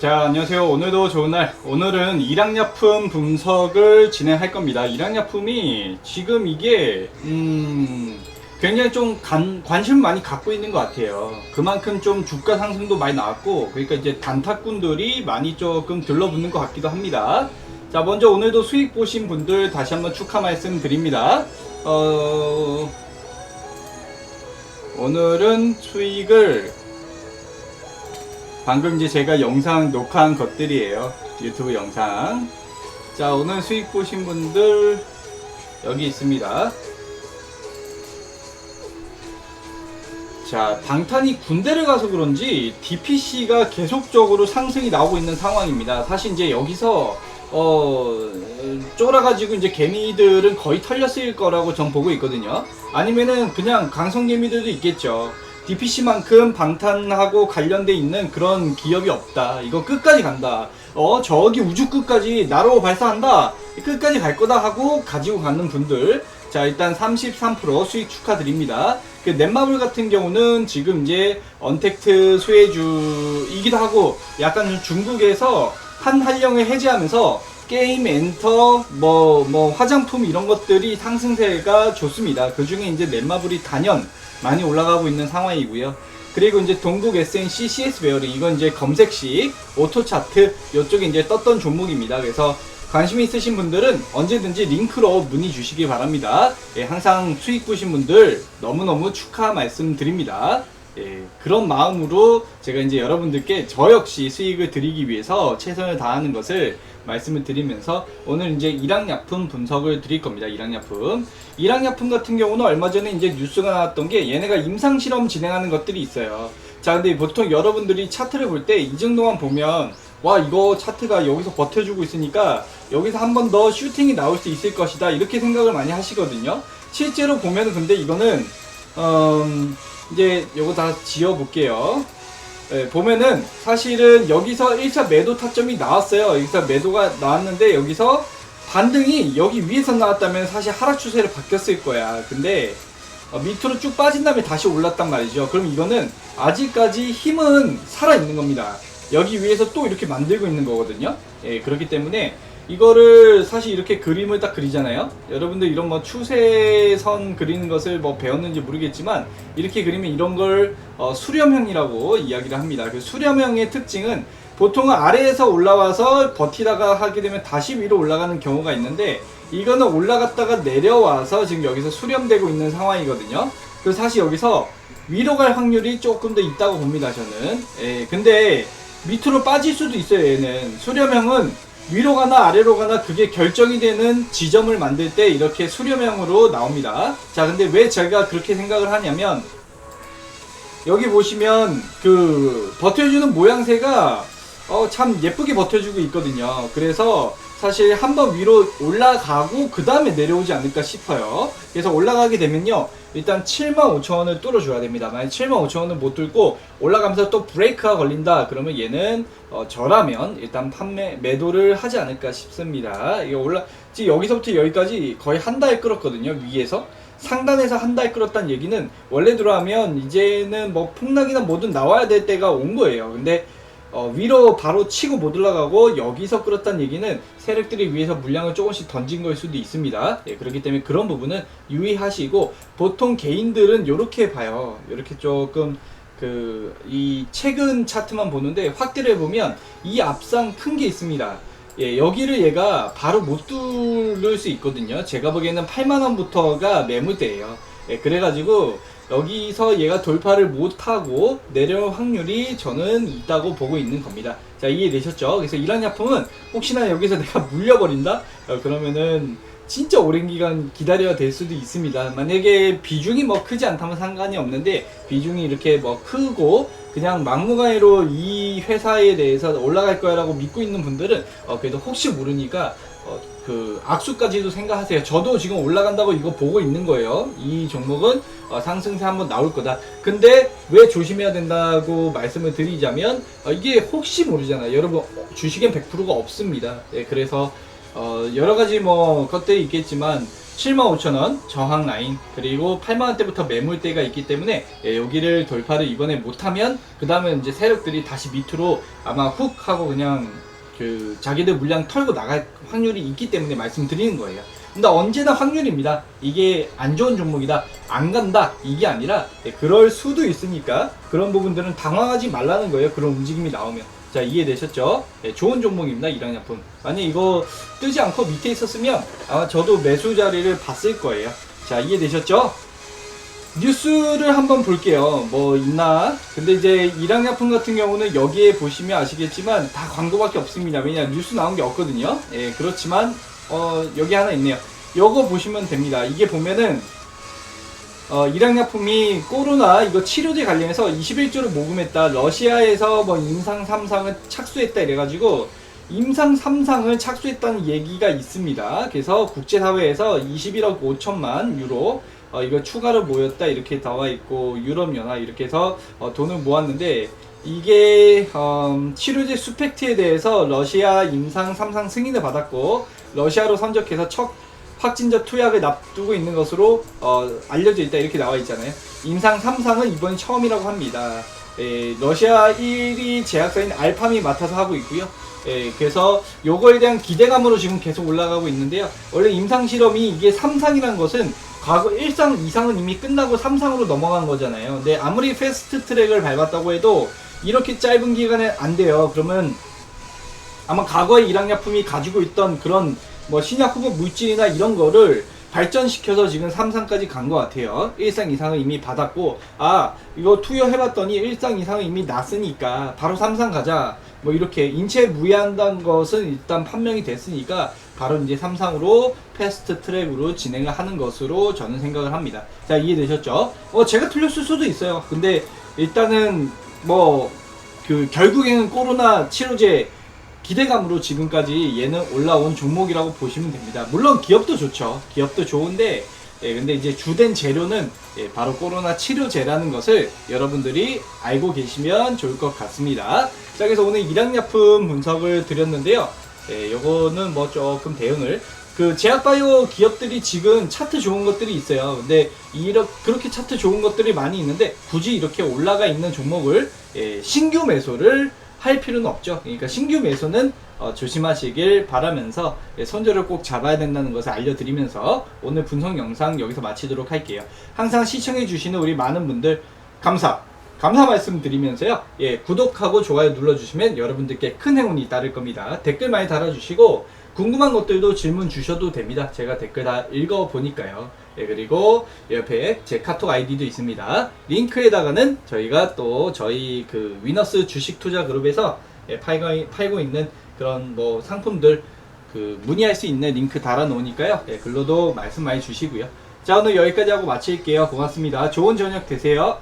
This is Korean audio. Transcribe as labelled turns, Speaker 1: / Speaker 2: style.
Speaker 1: 자, 안녕하세요. 오늘도 좋은 날. 오늘은 일양약품 분석을 진행할 겁니다. 일양약품이 지금 이게, 음, 굉장히 좀 관, 관심 많이 갖고 있는 것 같아요. 그만큼 좀 주가 상승도 많이 나왔고, 그러니까 이제 단타꾼들이 많이 조금 들러붙는 것 같기도 합니다. 자, 먼저 오늘도 수익 보신 분들 다시 한번 축하 말씀 드립니다. 어, 오늘은 수익을 방금 이제 제가 영상 녹화한 것들이에요. 유튜브 영상. 자, 오늘 수익 보신 분들 여기 있습니다. 자, 방탄이 군대를 가서 그런지 DPC가 계속적으로 상승이 나오고 있는 상황입니다. 사실 이제 여기서 어 쫄아가지고 이제 개미들은 거의 털렸을 거라고 전 보고 있거든요. 아니면은 그냥 강성 개미들도 있겠죠. DPC만큼 방탄하고 관련돼 있는 그런 기업이 없다. 이거 끝까지 간다. 어 저기 우주 끝까지 나로 발사한다. 끝까지 갈 거다 하고 가지고 가는 분들. 자 일단 33% 수익 축하드립니다. 그 넷마블 같은 경우는 지금 이제 언택트 수혜주이기도 하고 약간 좀 중국에서 한 한령을 해제하면서 게임 엔터 뭐 뭐 화장품 이런 것들이 상승세가 좋습니다. 그 중에 이제 넷마블이 단연 많이 올라가고 있는 상황이고요. 그리고 이제 동국 SNC CS 베어링 이건 이제 검색식 오토 차트 이쪽에 이제 떴던 종목입니다. 그래서 관심 있으신 분들은 언제든지 링크로 문의 주시기 바랍니다. 예, 항상 수익 보신 분들 너무너무 축하 말씀드립니다. 예, 그런 마음으로 제가 이제 여러분들께 저 역시 수익을 드리기 위해서 최선을 다하는 것을 말씀을 드리면서 오늘 이제 일양약품 분석을 드릴 겁니다. 일양약품. 일양약품 같은 경우는 얼마 전에 이제 뉴스가 나왔던 게 얘네가 임상 실험 진행하는 것들이 있어요. 자, 근데 보통 여러분들이 차트를 볼 때 이 정도만 보면 와, 이거 차트가 여기서 버텨주고 있으니까 여기서 한 번 더 슈팅이 나올 수 있을 것이다. 이렇게 생각을 많이 하시거든요. 실제로 보면은 근데 이거는, 음, 이제 요거 다 지워 볼게요. 예, 보면은 사실은 여기서 1차 매도 타점이 나왔어요. 여기서 매도가 나왔는데 여기서 반등이 여기 위에서 나왔다면 사실 하락 추세로 바뀌었을 거야. 근데 어, 밑으로 쭉 빠진 다음에 다시 올랐단 말이죠. 그럼 이거는 아직까지 힘은 살아 있는 겁니다. 여기 위에서 또 이렇게 만들고 있는 거거든요. 예, 그렇기 때문에 이거를 사실 이렇게 그림을 딱 그리잖아요. 여러분들 이런 뭐 추세선 그리는 것을 뭐 배웠는지 모르겠지만 이렇게 그리면 이런 걸 어, 수렴형이라고 이야기를 합니다. 그 수렴형의 특징은 보통은 아래에서 올라와서 버티다가 하게 되면 다시 위로 올라가는 경우가 있는데 이거는 올라갔다가 내려와서 지금 여기서 수렴되고 있는 상황이거든요. 그래서 사실 여기서 위로 갈 확률이 조금 더 있다고 봅니다, 저는. 예, 근데 밑으로 빠질 수도 있어요, 얘는. 수렴형은 위로 가나 아래로 가나 그게 결정이 되는 지점을 만들 때 이렇게 수렴형으로 나옵니다. 자, 근데 왜 제가 그렇게 생각을 하냐면 여기 보시면 그 버텨주는 모양새가 어, 참 예쁘게 버텨주고 있거든요. 그래서 사실 한번 위로 올라가고 그 다음에 내려오지 않을까 싶어요. 그래서 올라가게 되면요. 일단 75,000원을 뚫어줘야 됩니다. 만약 75,000원을 못 뚫고 올라가면서 또 브레이크가 걸린다. 그러면 얘는 어, 저라면 일단 판매 매도를 하지 않을까 싶습니다. 이게 올라 지금 여기서부터 여기까지 거의 한 달 끌었거든요. 위에서 상단에서 한 달 끌었다는 얘기는 원래대로 하면 이제는 뭐 폭락이나 뭐든 나와야 될 때가 온 거예요. 근데 어, 위로 바로 치고 못 올라가고 여기서 끌었다는 얘기는 세력들이 위에서 물량을 조금씩 던진 걸 수도 있습니다. 예, 그렇기 때문에 그런 부분은 유의하시고 보통 개인들은 이렇게 봐요. 이렇게 조금 그 이 최근 차트만 보는데 확대를 해보면 이 앞상 큰 게 있습니다. 예, 여기를 얘가 바로 못 뚫을 수 있거든요. 제가 보기에는 8만원부터가 매물대예요. 예, 그래가지고 여기서 얘가 돌파를 못하고 내려올 확률이 저는 있다고 보고 있는 겁니다. 자, 이해되셨죠? 그래서 이런 약품은 혹시나 여기서 내가 물려버린다? 어, 그러면은 진짜 오랜 기간 기다려야 될 수도 있습니다. 만약에 비중이 뭐 크지 않다면 상관이 없는데 비중이 이렇게 뭐 크고 그냥 막무가내로 이 회사에 대해서 올라갈 거야라고 믿고 있는 분들은 어, 그래도 혹시 모르니까 어, 그 악수까지도 생각하세요. 저도 지금 올라간다고 이거 보고 있는 거예요. 이 종목은 어, 상승세 한번 나올 거다. 근데 왜 조심해야 된다고 말씀을 드리자면 어, 이게 혹시 모르잖아요. 여러분 어, 주식엔 100%가 없습니다. 예, 그래서 어, 여러 가지 뭐 것들이 있겠지만 75,000원 저항 라인 그리고 8만 원대부터 매물대가 있기 때문에 예, 여기를 돌파를 이번에 못하면 그 다음에 이제 세력들이 다시 밑으로 아마 훅 하고 그냥 그 자기들 물량 털고 나갈 확률이 있기 때문에 말씀드리는 거예요. 근데 언제나 확률입니다. 이게 안 좋은 종목이다, 안 간다 이게 아니라 예, 그럴 수도 있으니까 그런 부분들은 당황하지 말라는 거예요. 그런 움직임이 나오면. 자 이해되셨죠? 예, 좋은 종목입니다 이랑약품 만약 이거 뜨지 않고 밑에 있었으면 아마 저도 매수 자리를 봤을 거예요 자 이해되셨죠? 뉴스를 한번 볼게요. 뭐 있나? 근데 이제 이랑약품 같은 경우는 여기에 보시면 아시겠지만 다 광고밖에 없습니다. 왜냐 뉴스 나온 게 없거든요. 예 그렇지만 어 여기 하나 있네요. 요거 보시면 됩니다. 이게 보면은 어, 일양약품이 코로나 이거 치료제 관련해서 21조를 모금했다. 러시아에서 뭐 임상 3상을 착수했다 이래가지고 임상 3상을 착수했다는 얘기가 있습니다. 그래서 국제사회에서 21억 5천만 유로 어, 이거 추가로 모였다 이렇게 나와 있고 유럽연합 이렇게 해서 어, 돈을 모았는데 이게 음, 치료제 수펙트에 대해서 러시아 임상 3상 승인을 받았고 러시아로 선적해서 첫 확진자 투약을 납두고 있는 것으로 어, 알려져 있다 이렇게 나와 있잖아요. 임상 3상은 이번이 처음이라고 합니다. 에, 러시아 1위 제약사인 알팜이 맡아서 하고 있고요. 에, 그래서 요거에 대한 기대감으로 지금 계속 올라가고 있는데요. 원래 임상 실험이 이게 3상이라는 것은 과거 1상, 2상은 이미 끝나고 3상으로 넘어간 거잖아요. 근데 아무리 패스트 트랙을 밟았다고 해도 이렇게 짧은 기간에 안 돼요. 그러면 아마 과거에 일학약품이 가지고 있던 그런 뭐 신약 후보 물질이나 이런 거를 발전시켜서 지금 3상까지 간 것 같아요. 1상 이상을 이미 받았고, 아, 이거 투여해봤더니 1상 이상을 이미 났으니까 바로 3상 가자. 뭐 이렇게 인체 무해한다는 것은 일단 판명이 됐으니까 바로 이제 3상으로 패스트 트랙으로 진행을 하는 것으로 저는 생각을 합니다. 자, 이해되셨죠? 어, 제가 틀렸을 수도 있어요. 근데 일단은 뭐, 그 결국에는 코로나 치료제 기대감으로 지금까지 얘는 올라온 종목이라고 보시면 됩니다. 물론 기업도 좋죠. 기업도 좋은데 예, 근데 이제 주된 재료는 예, 바로 코로나 치료제라는 것을 여러분들이 알고 계시면 좋을 것 같습니다. 자, 그래서 오늘 일양약품 분석을 드렸는데요. 예, 요거는 뭐 조금 대응을 그 제약바이오 기업들이 지금 차트 좋은 것들이 있어요. 근데 이렇게 그렇게 차트 좋은 것들이 많이 있는데 굳이 이렇게 올라가 있는 종목을 예, 신규 매수를 할 필요는 없죠. 그러니까 신규 매수는 어, 조심하시길 바라면서 예, 손절을 꼭 잡아야 된다는 것을 알려드리면서 오늘 분석 영상 여기서 마치도록 할게요. 항상 시청해주시는 우리 많은 분들 감사. 감사 말씀드리면서요. 예, 구독하고 좋아요 눌러주시면 여러분들께 큰 행운이 따를 겁니다. 댓글 많이 달아주시고 궁금한 것들도 질문 주셔도 됩니다. 제가 댓글 다 읽어보니까요. 예, 그리고 옆에 제 카톡 아이디도 있습니다. 링크에다가는 저희가 또 저희 그 위너스 주식 투자 그룹에서 예, 팔고, 팔고 있는 그런 뭐 상품들 그 문의할 수 있는 링크 달아 놓으니까요. 예, 글로도 말씀 많이 주시고요. 자, 오늘 여기까지 하고 마칠게요. 고맙습니다. 좋은 저녁 되세요.